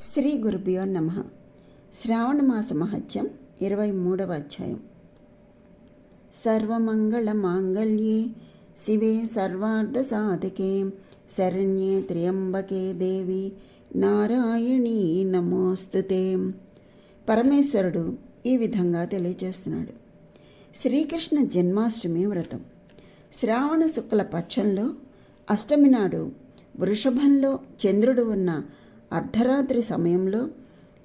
శ్రీ గురుభ్యో నమ. శ్రావణమాస మహత్యం ఇరవై మూడవ అధ్యాయం. సర్వమంగళ మాంగళ్యే శివే సర్వార్థ సాధకే శరణ్యే త్ర్యంబకే దేవి నారాయణీ నమోస్తుతే. పరమేశ్వరుడు ఈ విధంగా తెలియజేస్తున్నాడు. శ్రీకృష్ణ జన్మాష్టమి వ్రతం. శ్రావణ శుక్ల పక్షంలో అష్టమి నాడు వృషభంలో చంద్రుడు ఉన్న అర్ధరాత్రి సమయంలో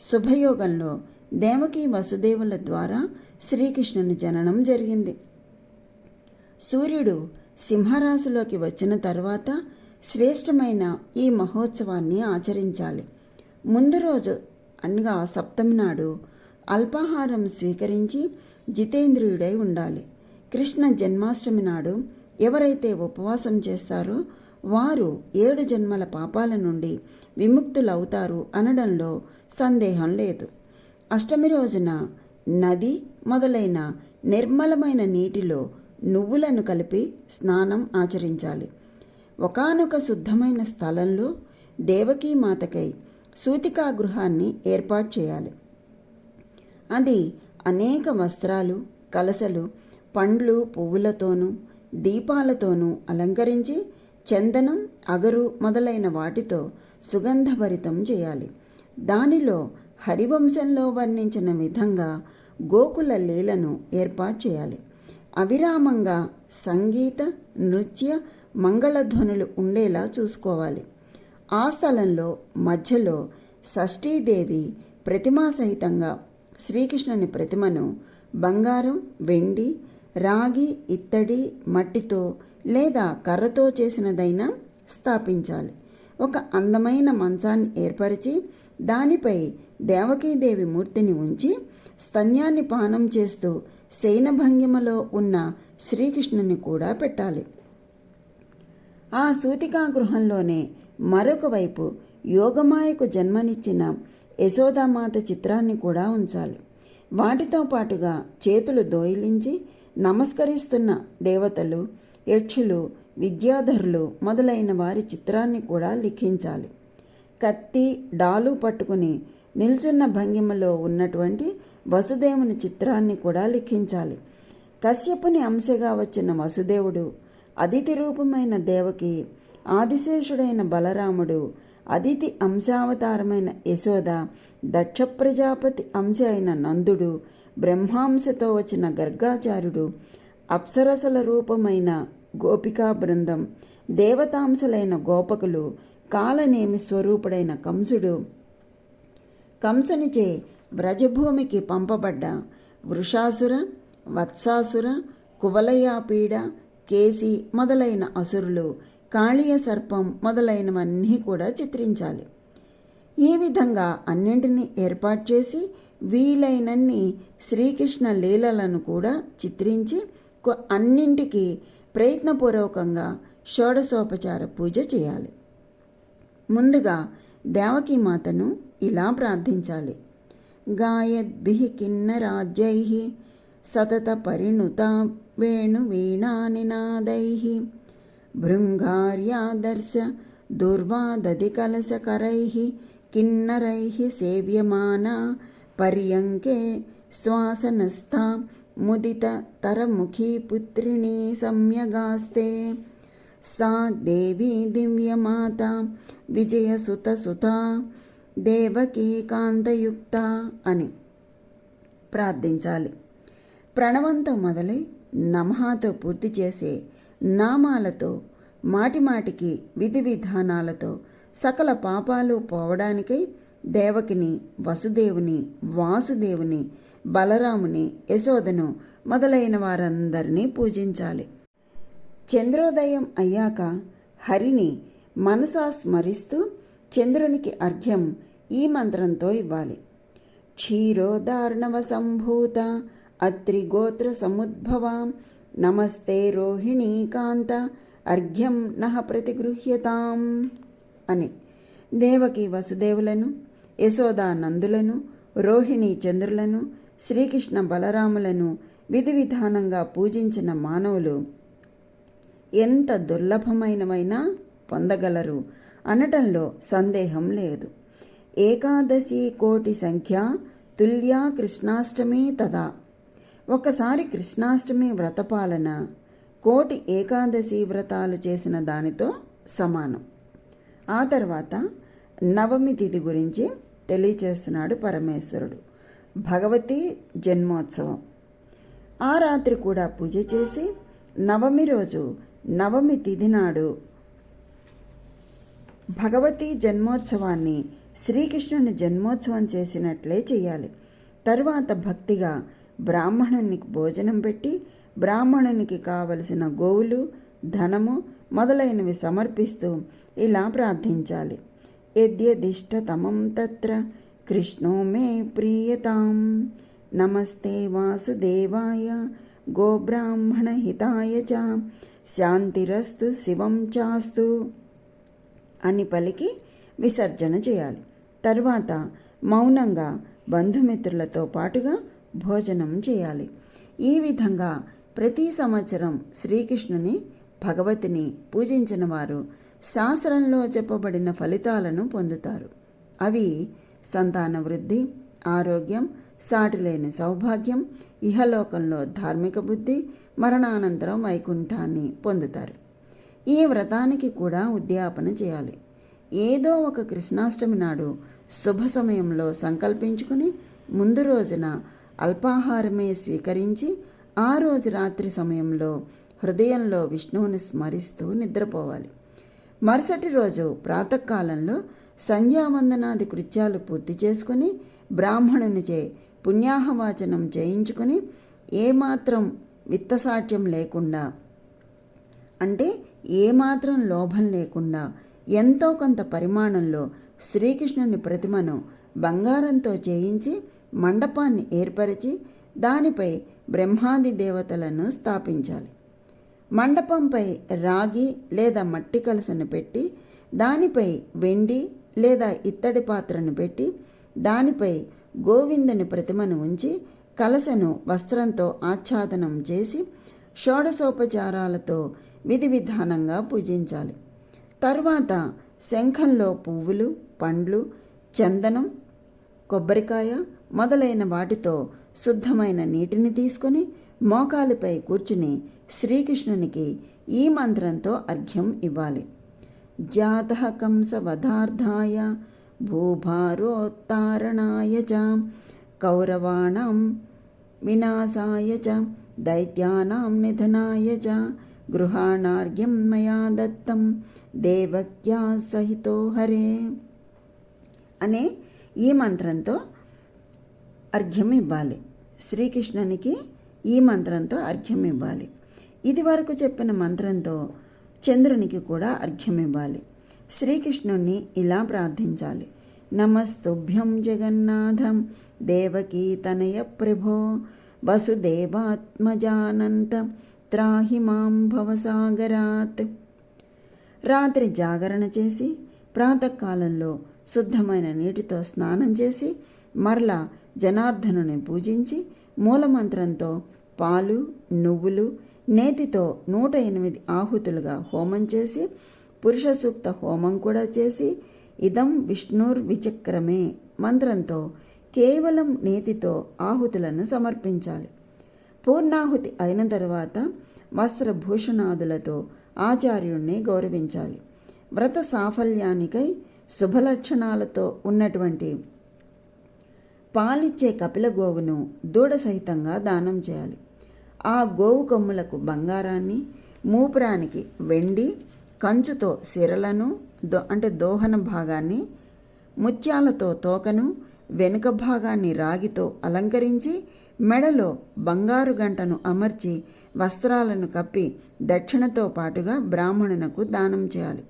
శుభయోగంలో దేవకీ వసుదేవుల ద్వారా శ్రీకృష్ణుని జననం జరిగింది. సూర్యుడు సింహరాశిలోకి వచ్చిన తర్వాత శ్రేష్టమైన ఈ మహోత్సవాన్ని ఆచరించాలి. ముందు రోజు అనగా సప్తమి నాడు అల్పాహారం స్వీకరించి జితేంద్రియుడై ఉండాలి. కృష్ణ జన్మాష్టమి నాడు ఎవరైతే ఉపవాసం చేస్తారో వారు ఏడు జన్మల పాపాల నుండి విముక్తులవుతారు అనడంలో సందేహం లేదు. అష్టమి రోజున నది మొదలైన నిర్మలమైన నీటిలో నువ్వులను కలిపి స్నానం ఆచరించాలి. ఒకానొక శుద్ధమైన స్థలంలో దేవకీ మాతకై సూతికా గృహాన్ని ఏర్పాటు చేయాలి. అది అనేక వస్త్రాలు కలసలు పండ్లు పువ్వులతోనూ దీపాలతోనూ అలంకరించి చందనం అగరు మొదలైన వాటితో సుగంధభరితం చేయాలి. దానిలో హరివంశంలో వర్ణించిన విధంగా గోకుల లీలను ఏర్పాటు చేయాలి. అవిరామంగా సంగీత నృత్య మంగళధ్వనులు ఉండేలా చూసుకోవాలి. ఆ స్థలంలో మధ్యలో షష్ఠీదేవి ప్రతిమా సహితంగా శ్రీకృష్ణుని ప్రతిమను బంగారం వెండి రాగి ఇత్తడి మట్టితో లేదా కర్రతో చేసినదైనా స్థాపించాలి. ఒక అందమైన మంచాన్ని ఏర్పరిచి దానిపై దేవకీదేవి మూర్తిని ఉంచి స్తన్యాన్ని పానం చేస్తూ శయనభంగిమలో ఉన్న శ్రీకృష్ణుని కూడా పెట్టాలి. ఆ సూతికా గృహంలోనే మరొక వైపు యోగమాయకు జన్మనిచ్చిన యశోదామాత చిత్రాన్ని కూడా ఉంచాలి. వాటితో పాటుగా చేతులు దోయిలించి నమస్కరిస్తున్న దేవతలు యక్షులు విద్యాధరులు మొదలైన వారి చిత్రాన్ని కూడా లిఖించాలి. కత్తి డాలు పట్టుకుని నిల్చున్న భంగిమలో ఉన్నటువంటి వసుదేవుని చిత్రాన్ని కూడా లిఖించాలి. కశ్యపుని అంశగా వచ్చిన వసుదేవుడు అతిథి రూపమైన దేవకి ఆదిశేషుడైన బలరాముడు అదితి అంశావతారమైన యశోద దక్ష ప్రజాపతి అంశ అయిన నందుడు బ్రహ్మాంశతో వచ్చిన గర్గాచార్యుడు అప్సరసల రూపమైన గోపికా బృందం దేవతాంశలైన గోపకులు కాలనేమి స్వరూపుడైన కంసుడు. కంసునిచే వ్రజభూమికి పంపబడ్డ వృషాసుర వత్సాసుర కువలయాపీడ కేసి మొదలైన అసురులు కాళీయ సర్పం మొదలైనవన్నీ కూడా చిత్రించాలి. ఈ విధంగా అన్నింటినీ ఏర్పాటు చేసి వీలైనన్ని శ్రీకృష్ణ లీలలను కూడా చిత్రించి అన్నింటికి ప్రయత్నపూర్వకంగా షోడశోపచార పూజ చేయాలి. ముందుగా దేవకీ మాతను ఇలా ప్రార్థించాలి. గాయద్భి కిన్నరాజ్యై సతత పరిణుత వేణువీణానినాదై భృంగార్యాదర్శ దుర్వాదధికలశకరై కిన్నరై సేవ్యమానా పర్యంకే శ్వాసనస్థ ముదిత తరముఖీ పుత్రిణీ సమ్యగాస్తే సా దేవీ దివ్యమాత విజయసుత సుత దేవకీ కాంతయుక్త అని ప్రార్థించాలి. ప్రణవంతో మొదలై నమహాతో పూర్తి చేసే నామాలతో మాటిమాటికి విధి విధానాలతో సకల పాపాలు పోవడానికై దేవకిని వసుదేవుని వాసుదేవుని బలరాముని యశోదను మొదలైన వారందరినీ పూజించాలి. చంద్రోదయం అయ్యాక హరిని మనసా స్మరిస్తూ చంద్రునికి అర్ఘ్యం ఈ మంత్రంతో ఇవ్వాలి. క్షీరోదార్ణవ సంభూత అత్రిగోత్ర సముద్భవాం నమస్తే రోహిణీకాంత అర్ఘ్యం నహ ప్రతిగృహ్యతాం అని. దేవకి వసుదేవులను యశోదా నందులను రోహిణి చంద్రులను శ్రీకృష్ణ బలరాములను విధి విధానంగా పూజించిన మానవులు ఎంత దుర్లభమైనవైనా పొందగలరు అనటంలో సందేహం లేదు. ఏకాదశి కోటి సంఖ్య తుల్యా కృష్ణాష్టమి తదా. ఒకసారి కృష్ణాష్టమి వ్రతపాలన కోటి ఏకాదశి వ్రతాలు చేసిన దానితో సమానం. ఆ తర్వాత నవమి తిథి గురించి తెలియచేస్తున్నాడు పరమేశ్వరుడు. భగవతి జన్మోత్సవం. ఆ రాత్రి కూడా పూజ చేసి నవమి రోజు నవమి తిథి నాడు భగవతి జన్మోత్సవాన్ని శ్రీకృష్ణుని జన్మోత్సవం చేసినట్లే చేయాలి తరువాత భక్తిగా బ్రాహ్మణునికి భోజనం పెట్టి బ్రాహ్మణునికి కావలసిన గోవులు ధనము మొదలైనవి సమర్పిస్తూ ఇలా ప్రార్థించాలి. యద్యదిష్టతమం తత్ర కృష్ణో మే ప్రియతాం. నమస్తే వాసుదేవాయ గోబ్రాహ్మణహితాయ చ. శాంతిరస్తు శివం చాస్తు అని పలికి విసర్జన చేయాలి. తర్వాత మౌనంగా బంధుమిత్రులతో పాటుగా భోజనం చేయాలి. ఈ విధంగా ప్రతి సంవత్సరం శ్రీకృష్ణుని భగవతిని పూజించిన వారు శాస్త్రంలో చెప్పబడిన ఫలితాలను పొందుతారు. అవి సంతాన వృద్ధి ఆరోగ్యం సాటిలేని సౌభాగ్యం ఇహలోకంలో ధార్మిక బుద్ధి మరణానంతరం వైకుంఠాన్ని పొందుతారు. ఈ వ్రతానికి కూడా ఉద్యాపన చేయాలి. ఏదో ఒక కృష్ణాష్టమి నాడు శుభ సమయంలో సంకల్పించుకుని ముందు రోజున అల్పాహారమే స్వీకరించి ఆ రోజు రాత్రి సమయంలో హృదయంలో విష్ణువుని స్మరిస్తూ నిద్రపోవాలి. మరుసటి రోజు ప్రాతకాలంలో సంధ్యావందనాది కృత్యాలు పూర్తి చేసుకుని బ్రాహ్మణునిచే పుణ్యాహవాచనం చేయించుకుని ఏమాత్రం విత్తసాట్యం లేకుండా అంటే ఏమాత్రం లోభం లేకుండా ఎంతో కొంత పరిమాణంలో శ్రీకృష్ణుని ప్రతిమను బంగారంతో చేయించి మండపాన్ని ఏర్పరిచి దానిపై బ్రహ్మాది దేవతలను స్థాపించాలి. మండపంపై రాగి లేదా మట్టి కలసను పెట్టి దానిపై వెండి లేదా ఇత్తడి పాత్రను పెట్టి దానిపై గోవిందుని ప్రతిమను ఉంచి కలసను వస్త్రంతో ఆచ్ఛాదనం చేసి షోడశోపచారాలతో విధి విధానంగా పూజించాలి. తర్వాత శంఖంలో పువ్వులు పండ్లు చందనం కొబ్బరికాయ మొదలైన వాటితో శుద్ధమైన నీటిని తీసుకొని మోకాలిపై కూర్చుని శ్రీకృష్ణునికి ఈ మంత్రంతో అర్ఘ్యం ఇవ్వాలి. జాత కంసవధార్థాయ భూభారోత్తారణాయ చ కౌరవాణం వినాశాయ చ దైత్యానాం నిధనాయ చ గృహాణార్ఘ్యం మయా దత్తం దేవక్యా సహితో హరే అనే ఈ మంత్రంతో అర్ఘ్యం ఇవ్వాలి శ్రీకృష్ణునికి ఈ మంత్రంతో అర్ఘ్యం ఇవ్వాలి ఇది వరకు చెప్పిన మంత్రంతో చంద్రునికి కూడా అర్ఘ్యం ఇవ్వాలి శ్రీకృష్ణుణ్ణి ఇలా ప్రార్థించాలి. నమస్తుభ్యం జగన్నాథం దేవకీ తనయ ప్రభో వసుదేవాత్మజానంత త్రాహి మాం భవసాగరాత్. రాత్రి జాగరణ చేసి ప్రాతకాలంలో శుద్ధమైన నీటితో స్నానం చేసి మరలా జనార్దనుని పూజించి మూలమంత్రంతో పాలు నువ్వులు నేతితో నూట ఎనిమిది ఆహుతులుగా హోమం చేసి పురుష సూక్త హోమం కూడా చేసి ఇదం విష్ణుర్ విచక్రమే మంత్రంతో కేవలం నేతితో ఆహుతులను సమర్పించాలి. పూర్ణాహుతి అయిన తర్వాత వస్త్రభూషణాదులతో ఆచార్యుణ్ణి గౌరవించాలి. వ్రత సాఫల్యానికై శుభలక్షణాలతో ఉన్నటువంటి పాలిచ్చే కపిల గోవును దూడ సహితంగా దానం చేయాలి. ఆ గోవు కొమ్ములకు బంగారాన్ని మూపురానికి వెండి కంచుతో సిరలను దో అంటే దోహన భాగాన్ని ముత్యాలతో తోకను వెనుక భాగాన్ని రాగితో అలంకరించి మెడలో బంగారు గంటను అమర్చి వస్త్రాలను కప్పి దక్షిణతో పాటుగా బ్రాహ్మణునకు దానం చేయాలి.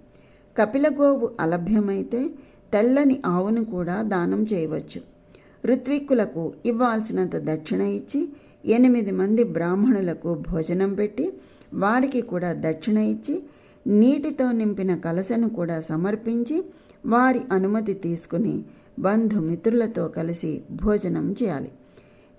కపిలగోవు అలభ్యమైతే తెల్లని ఆవును కూడా దానం చేయవచ్చు. ఋత్విక్కులకు ఇవ్వాల్సినంత దక్షిణ ఇచ్చి ఎనిమిది మంది బ్రాహ్మణులకు భోజనం పెట్టి వారికి కూడా దక్షిణ ఇచ్చి నీటితో నింపిన కలసను కూడా సమర్పించి వారి అనుమతి తీసుకుని బంధుమిత్రులతో కలిసి భోజనం చేయాలి.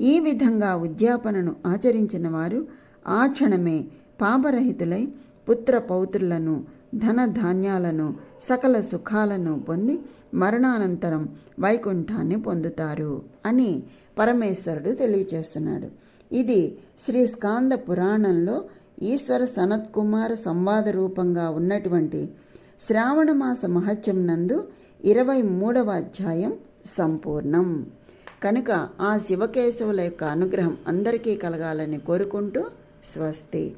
ఈ విధంగా ఉద్యాపనను ఆచరించిన వారు ఆ క్షణమే పాపరహితులై పుత్ర పౌత్రులను ధన ధాన్యాలను సకల సుఖాలను పొంది మరణానంతరం వైకుంఠాన్ని పొందుతారు అని పరమేశ్వరుడు తెలియచేస్తున్నాడు. ఇది శ్రీ స్కాంద పురాణంలో ఈశ్వర సనత్ కుమార సంవాద రూపంగా ఉన్నటువంటి శ్రావణ మాస మహత్యం నందు ఇరవై మూడవ అధ్యాయం సంపూర్ణం. కనుక ఆ శివకేశవుల యొక్క అనుగ్రహం అందరికీ కలగాలని కోరుకుంటూ స్వస్తి.